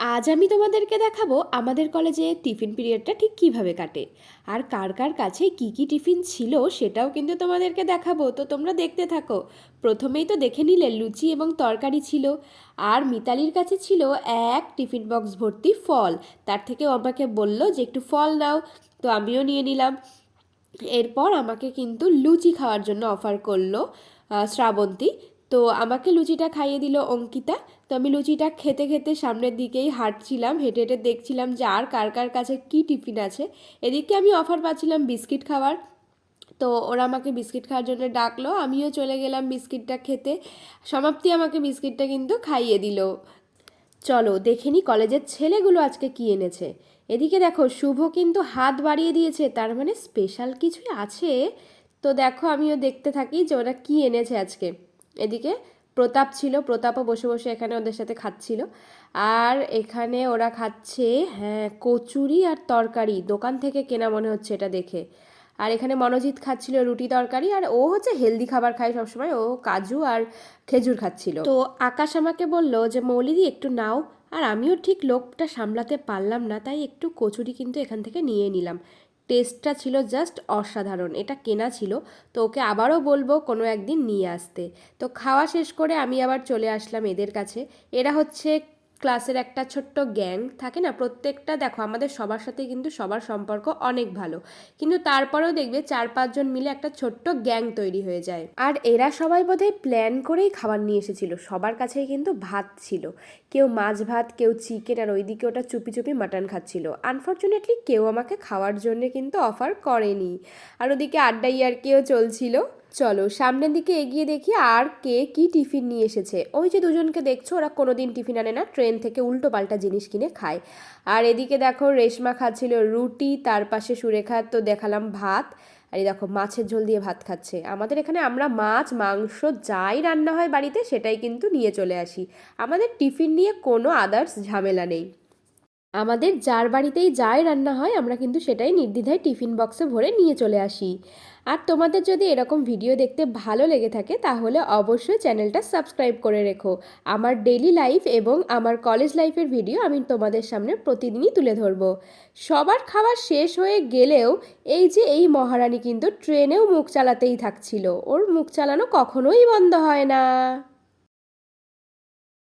আজ আমি তোমাদেরকে দেখাবো আমাদের কলেজে টিফিন পিরিয়ডটা ঠিক কীভাবে কাটে। আর কার কার কাছে কি কি টিফিন ছিল সেটাও কিন্তু তোমাদেরকে দেখাবো। তো তোমরা দেখতে থাকো। প্রথমেই তো দেখে নিলে লুচি এবং তরকারি ছিল। আর মিতালির কাছে ছিল এক টিফিন বক্স ভর্তি ফল। তার থেকে আমাকে বলল যে একটু ফল দাও। তো আমিও নিয়ে নিলাম। এরপর আমাকে কিন্তু লুচি খাওয়ার জন্য অফার করল শ্রাবন্তী। তো আমাকে লুচিটা খাইয়ে দিল অঙ্কিতা। তো আমি লুচিটা খেতে খেতে সামনের দিকেই হাঁটছিলাম, হেঁটে হেঁটে দেখছিলাম যে আর কার কার কাছে কী টিফিন আছে। এদিকে আমি অফার পাচ্ছিলাম বিস্কিট খাওয়ার। তো ওরা আমাকে বিস্কিট খাওয়ার জন্য ডাকলো, আমিও চলে গেলাম বিস্কিটটা খেতে। সমাপ্তি আমাকে বিস্কিটটা কিন্তু খাইয়ে দিল। চলো, দেখে নি কলেজের ছেলেগুলো আজকে কি এনেছে। এদিকে দেখো, শুভ কিন্তু হাত বাড়িয়ে দিয়েছে, তার মানে স্পেশাল কিছুই আছে। তো দেখো, আমিও দেখতে থাকি যে ওরা কি এনেছে আজকে। এদিকে প্রতাপ ছিল, প্রতাপও বসে বসে এখানে ওদের সাথে খাচ্ছিল। আর এখানে ওরা খাচ্ছে হ্যাঁ কচুরি আর তরকারি। দোকান থেকে কেনা মনে হচ্ছে এটা দেখে। আর এখানে মনোজিৎ খাচ্ছিল রুটি তরকারি, আর ও হচ্ছে হেলদি খাবার খায় সবসময়। ও কাজু আর খেজুর খাচ্ছিল। তো আকাশ আমাকে বলল যে, মৌলিদি, একটু নাও। আর আমিও ঠিক লোকটা সামলাতে পারলাম না, তাই একটু কচুরি কিন্তু এখান থেকে নিয়ে নিলাম। টেস্টটা ছিল জাস্ট অসাধারণ, এটা কেনা ছিল, তো ওকে আবারও বলব কোনো একদিন নিয়ে আসতে। তো খাওয়া শেষ করে আমি আবার চলে আসলাম এদের কাছে। এরা হচ্ছে ক্লাসের একটা ছোট্ট গ্যাং থাকে না, প্রত্যেকটা দেখো আমাদের সবার সাথে কিন্তু সবার সম্পর্ক অনেক ভালো। কিন্তু তারপরেও দেখবে চার পাঁচজন মিলে একটা ছোট্ট গ্যাং তৈরি হয়ে যায়। আর এরা সবাই বোধহয় প্ল্যান করেই খাবার নিয়ে এসেছিল, সবার কাছেই কিন্তু ভাত ছিল। কেউ মাছ ভাত, কেউ চিকেন, আর ওইদিকে ওটা চুপি চুপি মাটন খাচ্ছিল। আনফর্চুনেটলি কেউ আমাকে খাওয়ার জন্য কিন্তু অফার করেনি। আর ওদিকে আড্ডা কেউ চলছিল। চলো সামনের দিকে এগিয়ে দেখি আর কে কি টিফিন নিয়ে এসেছে। ওই যে দুজনকে দেখছ, ওরা কোনোদিন টিফিন আনে না, ট্রেন থেকে উল্টো পাল্টা জিনিস কিনে খায়। আর এদিকে দেখো রেশমা খাচ্ছিল রুটি, তার পাশে সুরেখা তো দেখালাম ভাত। আর এই দেখো মাছের ঝোল দিয়ে ভাত খাচ্ছে। আমাদের এখানে আমরা মাছ, মাংস যাই রান্না হয় বাড়িতে, সেটাই কিন্তু নিয়ে চলে আসি। আমাদের টিফিন নিয়ে কোনো আদার্স ঝামেলা নেই। আমাদের যার বাড়িতেই যাই রান্না হয়, আমরা কিন্তু সেটাই নির্দ্বিধায় টিফিন বক্সে ভরে নিয়ে চলে আসি। আর তোমাদের যদি এরকম ভিডিও দেখতে ভালো লেগে থাকে, তাহলে অবশ্যই চ্যানেলটা সাবস্ক্রাইব করে রেখো। আমার ডেলি লাইফ এবং আমার কলেজ লাইফের ভিডিও আমি তোমাদের সামনে প্রতিদিনই তুলে ধরবো। সবার খাবার শেষ হয়ে গেলেও এই যে এই মহারানী কিন্তু ট্রেনেও মুখ চালাতেই থাকছিল। ওর মুখ চালানো কখনোই বন্ধ হয় না।